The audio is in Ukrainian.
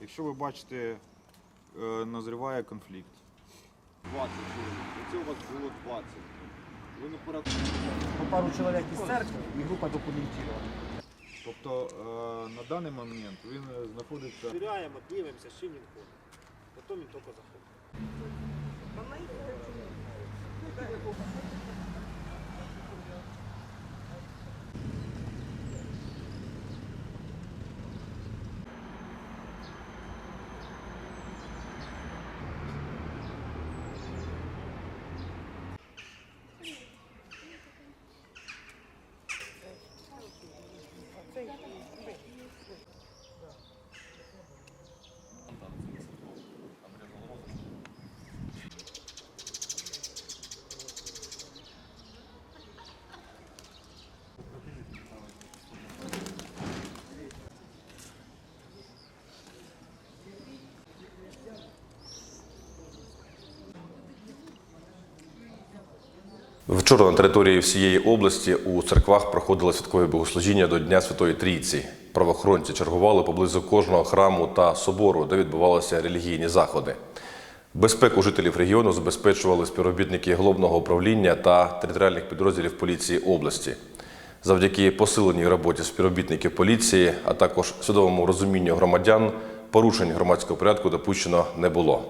Якщо ви бачите, е, назріває конфлікт. 20 чоловік. Оце у вас було 20. Ви не порахуєте. Пару чоловік із церкви і група документирована. Тобто е, на даний момент він е, знаходиться. Проверяем, дивимося, з чим він ходить. Потім він тільки заходить. Вчора на території всієї області у церквах проходили святкові богослужіння до Дня Святої Трійці. Правоохоронці чергували поблизу кожного храму та собору, де відбувалися релігійні заходи. Безпеку жителів регіону забезпечували співробітники головного управління та територіальних підрозділів поліції області. Завдяки посиленій роботі співробітників поліції, а також свідомому розумінню громадян, порушень громадського порядку допущено не було.